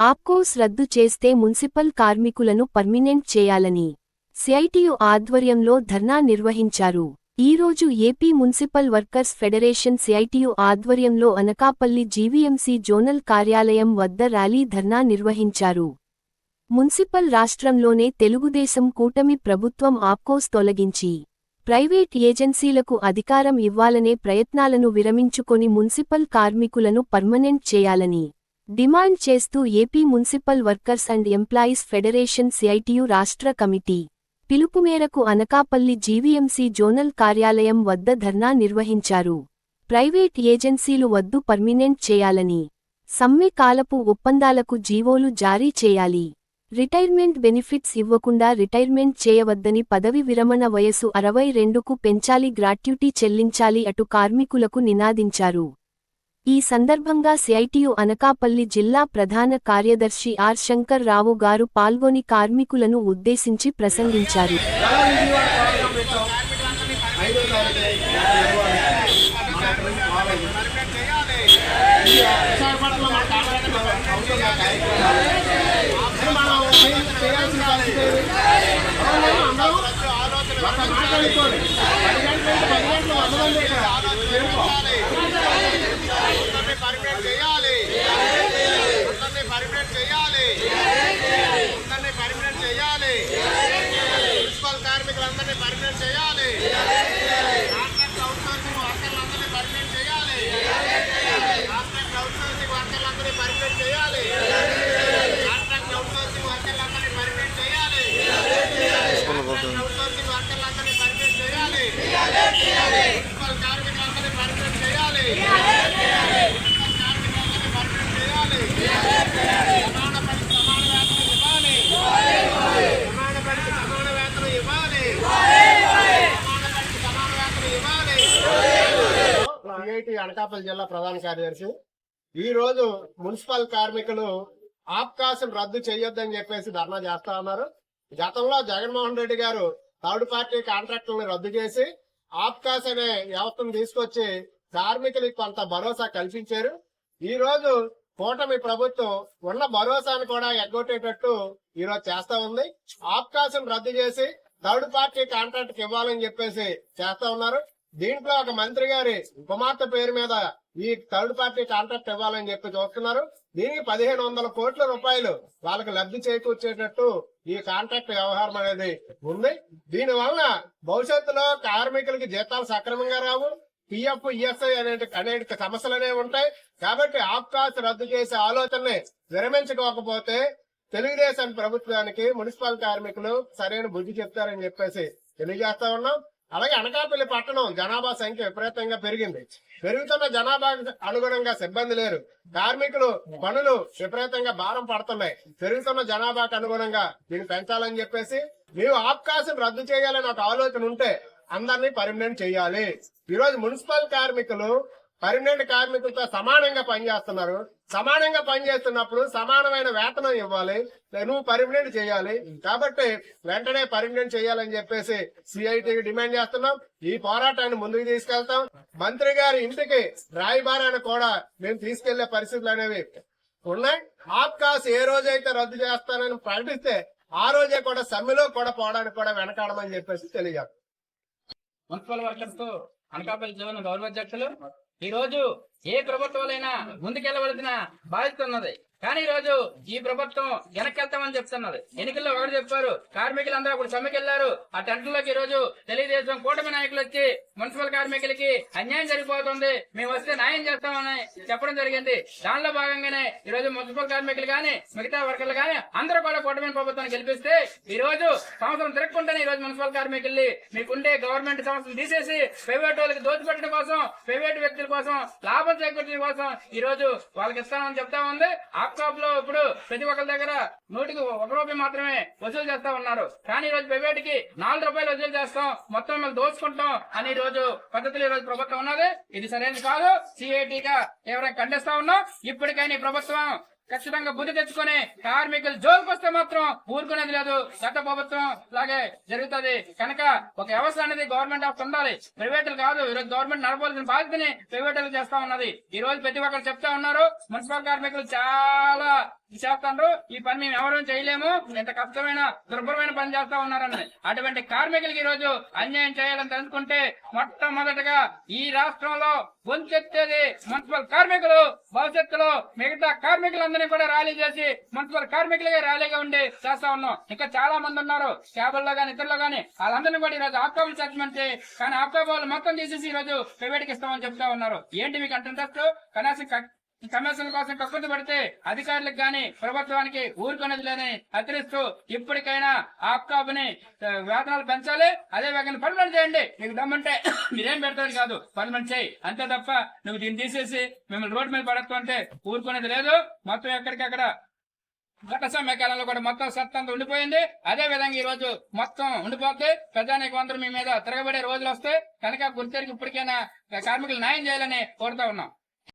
ఆప్కోస్ రద్దు చేస్తే మున్సిపల్ కార్మికులను పర్మినెంట్ చేయాలని సిఐటియు ఆధ్వర్యంలో ధర్నా నిర్వహించారు. ఈరోజు AP municipal workers federation CITU ఆధ్వర్యంలో అనకాపల్లి జీవీఎంసీ జోనల్ కార్యాలయం వద్ద ర్యాలీ ధర్నా నిర్వహించారు. మున్సిపల్ రాష్ట్రంలోనే తెలుగుదేశం కూటమి ప్రభుత్వం ఆప్కోస్ తొలగించి ప్రైవేట్ ఏజెన్సీలకు అధికారం ఇవ్వాలనే ప్రయత్నాలను విరమించుకొని మున్సిపల్ కార్మికులను పర్మనెంట్ చేయాలని డిమాండ్ చేస్తూ AP municipal workers and employees federation CITU రాష్ట్ర కమిటీ పిలుపు మేరకు అనకాపల్లి జీవీఎంసీ జోనల్ కార్యాలయం వద్ద ధర్నా నిర్వహించారు. ప్రైవేట్ ఏజెన్సీలు వద్దు పర్మినెంట్ చేయాలని సమ్మె కాలపు ఒప్పందాలకు జీవోలు జారీ చేయాలి. రిటైర్మెంట్ బెనిఫిట్స్ ఇవ్వకుండా రిటైర్మెంట్ చేయవద్దని పదవి విరమణ వయసు అరవై రెండుకు పెంచాలి గ్రాట్యుటీ చెల్లించాలి అటు కార్మికులకు నినాదించారు. ఈ సందర్భంగా సిఐటియు అనకాపల్లి జిల్లా ప్రధాన కార్యదర్శి ఆర్ శంకర్ రావు గారు పాల్గొని కార్మికులను ఉద్దేశించి ప్రసంగించారు. ఐదో తారీఖు ఈ విశాఖపట్నంలో మన కాంట్రాక్ట్ అవుతుంది ఆ కార్యక్రమాలు మరి మనం చేయ- చేయాల్సిన పరిస్థితి ఏది? ఎవరైనా అందరం ఒక మాట అనుకోండి పది గంటల నుంచి పది గంటలు వంద మంది ఇక్కడ చేరుకో. అందరినీ పర్మినెంట్ చేయాలి అందరినీ పర్మినెంట్ చేయాలి అందరినీ పర్మినెంట్ చేయాలి మున్సిపల్ కార్మికులందరినీ పర్మినెంట్ చేయాలి కాంట్రాక్ట్ అవుట్సోర్సింగ్ వర్కర్లందరినీ పర్మినెంట్ చేయాలి కాంట్రాక్ట్ అవుట్సోర్సింగ్ వర్కర్లందరినీ పర్మినెంట్ చేయాలి కాంట్రాక్ట్ అవుట్సోర్సింగ్ వర్కర్లందరినీ పర్మినెంట్ చేయాలి కాంట్రాక్ట్ అవుట్సోర్సింగ్ వర్కర్లందరినీ పర్మినెంట్ చేయాలి మున్సిపల్ కార్మికులందరినీ పర్మినెంట్ చేయాలి కార్మికులందరినీ పర్మినెంట్ చేయాలి సమాన పనికి సమాన వేతనం ఇవ్వాలి సమాన పనికి సమాన వేతనం ఇవ్వాలి సమాన పనికి సమాన వేతనం ఇవ్వాలి అనకాపల్లి జిల్లా ప్రధాన కార్యదర్శి ఈ రోజు మున్సిపల్ కార్మికులు ఆప్కాశం రద్దు చేయొద్దని చెప్పేసి ధర్నా చేస్తా ఉన్నారు. గతంలో జగన్మోహన్ రెడ్డి గారు థర్డ్ పార్టీ కాంట్రాక్టులను రద్దు చేసి ఆప్కాస్ అనే వ్యవస్థను తీసుకొచ్చి కార్మికులకు కొంత భరోసా కల్పించారు. ఈ రోజు కూటమి ప్రభుత్వం ఉన్న భరోసాను కూడా ఎగ్గొట్టేటట్టు ఈరోజు చేస్తా ఉంది. ఆప్కాసం రద్దు చేసి థర్డ్ పార్టీ కాంట్రాక్ట్ ఇవ్వాలని చెప్పేసి చేస్తా ఉన్నారు. దీంట్లో ఒక మంత్రి గారి కుమార్తె పేరు మీద ఈ థర్డ్ పార్టీ కాంట్రాక్ట్ ఇవ్వాలని చెప్పి చూస్తున్నారు. దీనికి పదిహేను వందల కోట్ల రూపాయలు వాళ్ళకి లబ్ధి చేకూర్చేటట్టు ఈ కాంట్రాక్ట్ వ్యవహారం అనేది ఉంది. దీని వలన భవిష్యత్తులో కార్మికులకి జీతాలు సక్రమంగా రావు. పిఎఫ్ ఈఎస్ఐ అనే అనేక సమస్యలు అనేవి ఉంటాయి. కాబట్టి ఆప్కాస్ రద్దు చేసే ఆలోచనని విరమించుకోకపోతే తెలుగుదేశం ప్రభుత్వానికి మున్సిపల్ కార్మికులు సరైన బుద్ధి చెప్తారని చెప్పేసి తెలియజేస్తా ఉన్నాం. అలాగే అనకాపల్లి పట్టణం జనాభా సంఖ్య విపరీతంగా పెరిగింది. పెరుగుతున్న జనాభా అనుగుణంగా సిబ్బంది లేరు. కార్మికులు పనులు విపరీతంగా భారం పడుతున్నాయి. పెరుగుతున్న జనాభాకు అనుగుణంగా దీన్ని పెంచాలని చెప్పేసి మేము ఆప్కాసం రద్దు చేయాలని ఒక ఆలోచన ఉంటే అందరినీ పర్మనెంట్ చేయాలి. ఈరోజు మున్సిపల్ కార్మికులు పర్మనెంట్ కార్మికులతో సమానంగా పనిచేస్తున్నారు. సమానంగా పనిచేస్తున్నప్పుడు సమానమైన వేతనం ఇవ్వాలి. నువ్వు పర్మనెంట్ చేయాలి. కాబట్టి వెంటనే పర్మనెంట్ చేయాలని చెప్పేసి సిఐటికి డిమాండ్ చేస్తున్నాం. ఈ పోరాటాన్ని ముందుకు తీసుకెళ్తాం. మంత్రి గారి ఇంటికి రాయబారాన్ని కూడా మేము తీసుకెళ్ళే పరిస్థితులు అనేవి ఉన్నాయి. ఆప్కాస్ ఏ రోజైతే రద్దు చేస్తానని ప్రకటిస్తే ఆ రోజే కూడా సమ్మెలో కూడా పోవడానికి కూడా వెనకాడమని చెప్పేసి తెలియజేస్తాం. మున్సిపల్ వర్కర్స్ అనకాపల్లి జీవన గౌరవ అధ్యక్షులు ఈ రోజు ఏ ప్రభుత్వాలైనా ముందుకెళ్ళవలసిన బాధ్యత ఉన్నది. కానీ ఈ రోజు ఈ ప్రభుత్వం వెనక్కెళ్తామని చెప్తున్నది. ఎన్నికల్లో ఒకటి చెప్పారు. కార్మికులందరూ అప్పుడు సమ్మెకెళ్ళారు. ఆ టెంట్లోకి ఈ రోజు తెలుగుదేశం కూటమి నాయకులు వచ్చి మున్సిపల్ కార్మికులకి అన్యాయం జరిగిపోతుంది. మేము వస్తే న్యాయం చేస్తామని చెప్పడం జరిగింది. దానిలో భాగంగానే ఈ రోజు మున్సిపల్ కార్మికులు గాని మిగతా వర్కర్లు గాని అందరూ కూడా కూటమి ప్రభుత్వాన్ని గెలిపిస్తే ఈ రోజు సంవత్సరం తిరగకుండానే ఈ రోజు మున్సిపల్ కార్మికుల్ని మీకుండే గవర్నమెంట్ సంస్థలు తీసేసి ప్రైవేట్ వాళ్ళకి దోచిపెట్టడం కోసం ప్రైవేట్ వ్యక్తుల కోసం లాభం చేకూర్చడం కోసం ఈ రోజు వాళ్ళకి ఇస్తామని చెప్తా ఉంది. ఆప్కాప్లో ఇప్పుడు ప్రతి ఒక్కరి దగ్గర నూటికి ఒక రూపాయి మాత్రమే వసూలు చేస్తా ఉన్నారు. కానీ ఈ రోజు ప్రైవేట్కి నాలుగు రూపాయలు వసూలు చేస్తాం. మొత్తం మేము దోచుకుంటాం అని ఈ రోజు పద్ధతులు ఈ రోజు ప్రభుత్వం ఉన్నది. ఇది సరైనది కాదు. సిఐటిగా ఎవరైనా ఖండిస్తా ఉన్నాం. ఇప్పటికైనా ఈ ప్రభుత్వం ఖచ్చితంగా బుద్ధి తెచ్చుకొని కార్మికులు జోలికి వస్తే మాత్రం ఊరుకునేది లేదు. గత ప్రభుత్వం లాగే జరుగుతుంది. కనుక ఒక వ్యవస్థ అనేది గవర్నమెంట్ ఆఫ్ ఉండాలి. ప్రైవేటులు కాదు ఈ రోజు గవర్నమెంట్ నడపాల్సిన బాధ్యతని ప్రైవేటులు చేస్తా ఉన్నది. ఈ రోజు ప్రతి ఒక్కరు చెప్తా ఉన్నారు మున్సిపల్ కార్మికులు చాలా చేస్తాండ్రు. ఈ పని మేము ఎవరూ చేయలేము. ఇంత కష్టమైన దుర్భరమైన పని చేస్తా ఉన్నారని. అటువంటి కార్మికులకి ఈ రోజు అన్యాయం చేయాలని తెలుసుకుంటే మొట్టమొదటగా ఈ రాష్ట్రంలో గొంతెత్తేది మున్సిపల్ కార్మికులు. భవిష్యత్తులో మిగతా కార్మికులందరినీ కూడా ర్యాలీ చేసి మున్సిపల్ కార్మికులుగా ర్యాలీగా ఉండి చేస్తా ఉన్నాం. ఇంకా చాలా మంది ఉన్నారు. క్యాబుల్లో గాని ఇతరులో గాని. వాళ్ళందరినీ కూడా ఈ రోజు ఆప్కాబుల్ సర్టిమెంట్ కానీ ఆప్కాబుల్ మొత్తం తీసేసి ఈ రోజు ప్రైవేట్కి ఇస్తామని చెప్తా ఉన్నారు. ఏంటి మీకు అంటే కనీసం సమస్యల కోసం కక్కుర్తి పడితే అధికారులకు గాని ప్రభుత్వానికి ఊరుకునేది లేని హెచ్చరిస్తూ ఇప్పటికైనా ఆప్కాబ్ని వేతనాలు పెంచాలి. అదే వేగంగా పర్మనెంట్ చేయండి. నీకు దమ్ముంటే మీరేం పెడతారు కాదు. పర్మనెంట్ చేయి. అంతే తప్ప నువ్వు దీన్ని తీసేసి మిమ్మల్ని రోడ్డు మీద పడతావు ఊరుకునేది లేదు. మొత్తం ఎక్కడికక్కడ గత సమయకాలంలో కూడా మొత్తం సత్తంతా ఉండిపోయింది. అదే విధంగా ఈ రోజు మొత్తం ఉండిపోతే ప్రజానికి అందరూ మీ మీద తిరగబడే రోజులు వస్తాయి. కనుక గుర్తెరికి ఇప్పటికైనా కార్మికులు న్యాయం చేయాలని కోరుతా ఉన్నాం.